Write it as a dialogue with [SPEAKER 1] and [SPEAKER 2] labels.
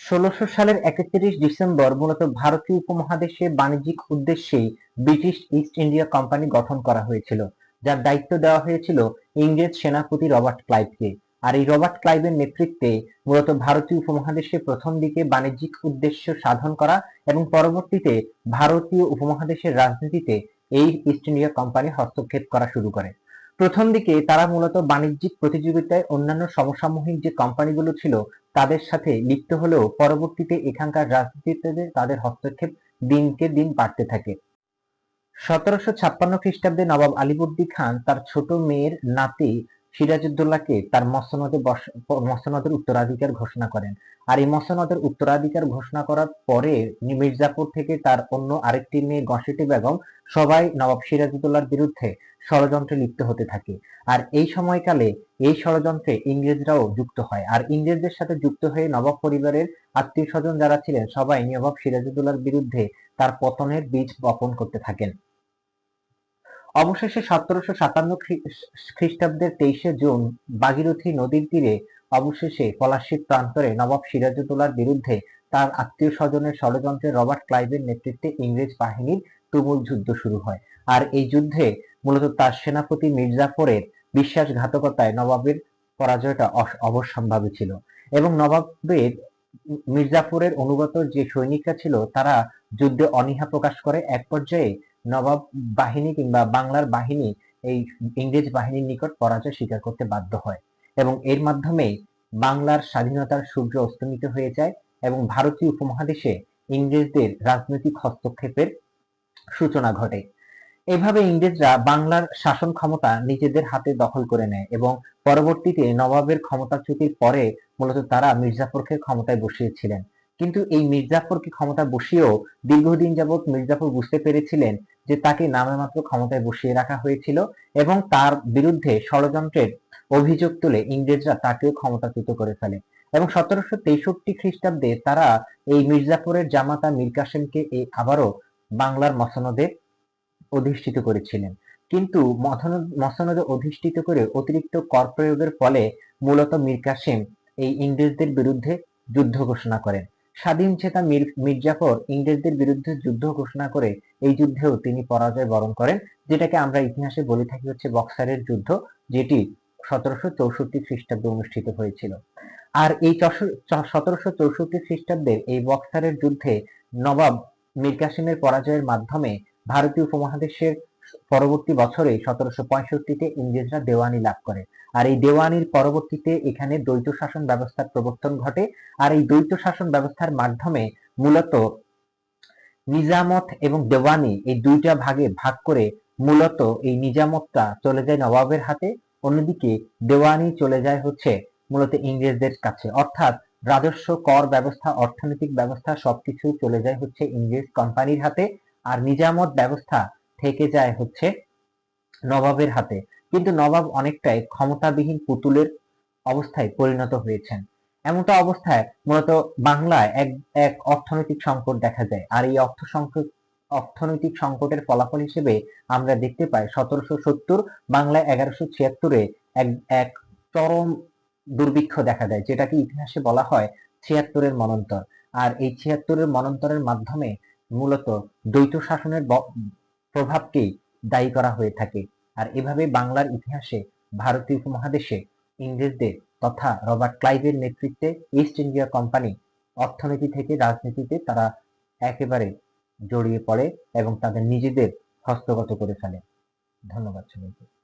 [SPEAKER 1] ষোলশো সালের একত্রিশ ডিসেম্বর মূলত ভারতীয় উপমহাদেশে বাণিজ্যিক উদ্দেশ্যে ব্রিটিশ ইস্ট ইন্ডিয়া কোম্পানি গঠন করা হয়েছিল, যার দায়িত্ব দেওয়া হয়েছিল ইংরেজ সেনাপতি রবার্ট ক্লাইভকে। আর এই রবার্ট ক্লাইভের নেতৃত্বে মূলত ভারতীয় উপমহাদেশে প্রথম দিকে বাণিজ্যিক উদ্দেশ্য সাধন করা এবং পরবর্তীতে ভারতীয় উপমহাদেশের রাজনীতিতে এই ইস্ট ইন্ডিয়া কোম্পানি হস্তক্ষেপ করা শুরু করে। প্রথম দিকে তারা মূলত বাণিজ্যিক প্রতিযোগিতায় অন্যান্য সমসাময়িক যে কোম্পানিগুলো ছিল, তাদের সাথে লিপ্ত হলেও পরবর্তীতে এখানকার রাজনীতিতে তাদের হস্তক্ষেপ দিনকে দিন বাড়তে থাকে। সতেরোশো ছাপ্পান্ন খ্রিস্টাব্দে নবাব আলিবর্দী খান তার ছোট মেয়ের নাতি সিরাজউদ্দৌলাকে তার মসনদে মসনদের উত্তরাধিকার ঘোষণা করেন। আর এই মসনদের উত্তরাধিকার ঘোষণা করার পরে মির্জাপুর থেকে তার অন্য আরেকটি মেয়ে গসেটি বেগম সবাই নবাব সিরাজউদ্দৌলার বিরুদ্ধে ষড়যন্ত্রে লিপ্ত হতে থাকে। আর এই সময়কালে এই ষড়যন্ত্রে ইংরেজরাও যুক্ত হয়। আর ইংরেজদের সাথে যুক্ত হয়ে নবাব পরিবারের আত্মীয় স্বজন যারা ছিলেন সবাই নবাব সিরাজউদ্দৌলার বিরুদ্ধে তার পতনের বীজ বপন করতে থাকেন। অবশেষে সতেরোশো সাতান্ন খ্রিস্টাব্দের তেইশে জুন ভাগীরথী নদীর তীরে অবশেষে পলাশীর প্রান্তরে নবাব সিরাজউদ্দৌলার বিরুদ্ধে তার আত্মীয় স্বজনের ষড়যন্ত্রে রবার্ট ক্লাইভের নেতৃত্বে ইংরেজ বাহিনীর তুমুল যুদ্ধ শুরু হয়। আর এই যুদ্ধে মূলত তার সেনাপতি মির্জাফরের বিশ্বাসঘাতকতায় নবাবের পরাজয়টা অবশ্যম্ভাবী ছিল এবং নবাবের মির্জাফরের অনুগত যে সৈনিকরা ছিল তারা যুদ্ধে অনীহা প্রকাশ করে, এক পর্যায়ে নবাব বাহিনী কিংবা বাংলার বাহিনী এই ইংরেজ বাহিনীর নিকট পরাজয় স্বীকার করতে বাধ্য হয় এবং এর মাধ্যমে বাংলার স্বাধীনতার সূর্য অস্তমিত হয়ে যায় এবং ভারতীয় উপমহাদেশে ইংরেজদের রাজনৈতিক হস্তক্ষেপের সূচনা ঘটে। এভাবে ইংরেজরা বাংলার শাসন ক্ষমতা নিজেদের হাতে দখল করে নেয় এবং পরবর্তীতে নবাবের ক্ষমতাচ্যুতির পরে মূলত তারা মির্জাফরকে ক্ষমতায় বসিয়েছিলেন। কিন্তু এই মির্জাফরকে ক্ষমতা বসিয়েও দীর্ঘদিন যাবৎ মির্জাফর বুঝতে পেরেছিলেন যে তাকে নামে মাত্র ক্ষমতায় বসিয়ে রাখা হয়েছিল এবং তার বিরুদ্ধে ষড়যন্ত্রের অভিযোগ তুলে ইংরেজরা তাকেও ক্ষমতাচ্যুত করে ফেলে। এবং সতেরোশো তেষট্টি খ্রিস্টাব্দে তারা এই মির্জাফরের জামাতা মীর কাসেমকে এই আবারও বাংলার মসনদে অধিষ্ঠিত করেছিলেন। কিন্তু মসনদে অধিষ্ঠিত করে অতিরিক্ত কর প্রয়োগের ফলে মূলত মীর কাসেম এই ইংরেজদের বিরুদ্ধে যুদ্ধ ঘোষণা করেন। স্বাধীন চেতা মীর, মির্জাফর ইংরেজদের বিরুদ্ধে যুদ্ধ ঘোষণা করে এই যুদ্ধেও তিনি পরাজয় বরণ করেন, যেটাকে আমরা ইতিহাসে বলে থাকি হচ্ছে বক্সারের যুদ্ধ, যেটি সতেরোশো চৌষট্টি খ্রিস্টাব্দে অনুষ্ঠিত হয়েছিল। আর এই সতেরোশো চৌষট্টি খ্রিস্টাব্দের এই বক্সারের যুদ্ধে নবাব মীর কাসিমের পরাজয়ের মাধ্যমে ভারতীয় উপমহাদেশের পরবর্তী বছরে সতেরোশো পঁয়ষট্টিতে ইংরেজরা দেওয়ানি লাভ করে। আর এই দেওয়ানির পরবর্তীতে এখানে দ্বৈত শাসন ব্যবস্থার প্রবর্তন ঘটে। আর এই দ্বৈত শাসন ব্যবস্থার মাধ্যমে মূলত নিজামত এবং দেওয়ানি এই দুইটা ভাগে ভাগ করে মূলত এই নিজামতটা চলে যায় নবাবের হাতে, অন্যদিকে দেওয়ানি চলে যায় হচ্ছে মূলত ইংরেজদের কাছে। অর্থাৎ রাজস্ব, কর ব্যবস্থা, অর্থনৈতিক ব্যবস্থা সবকিছু চলে যায় হচ্ছে ইংরেজ কোম্পানির হাতে। আর নিজামত ব্যবস্থা থেকে যায় হচ্ছে নবাবের হাতে। কিন্তু নবাব অনেকটাই ক্ষমতাবিহীন পুতুলের অবস্থায় পরিণত হয়েছেন। এমনটা অবস্থায় মূলত বাংলায় এক এক অর্থনৈতিক সংকট দেখা যায়। আর এই অর্থ সংকট, অর্থনৈতিক সংকটের ফলাফল হিসেবে আমরা দেখতে পাই সতেরোশো সত্তর, বাংলায় এগারোশো ছিয়াত্তরে এক এক চরম দুর্ভিক্ষ দেখা দেয়, যেটাকে ইতিহাসে বলা হয় ছিয়াত্তরের মনন্তর। আর এই ছিয়াত্তরের মনন্তরের মাধ্যমে মূলত দ্বৈত শাসনের প্রভাবকেই দায়ী করা হয়ে থাকে। আর এভাবে বাংলার ইতিহাসে, ভারতীয় উপমহাদেশে ইংরেজদের তথা রবার্ট ক্লাইভের নেতৃত্বে ইস্ট ইন্ডিয়া কোম্পানি অর্থনীতি থেকে রাজনীতিতে তারা একেবারে জড়িয়ে পড়ে এবং তাদের নিজেদের হস্তগত করে ফেলে। ধন্যবাদ সবাইকে।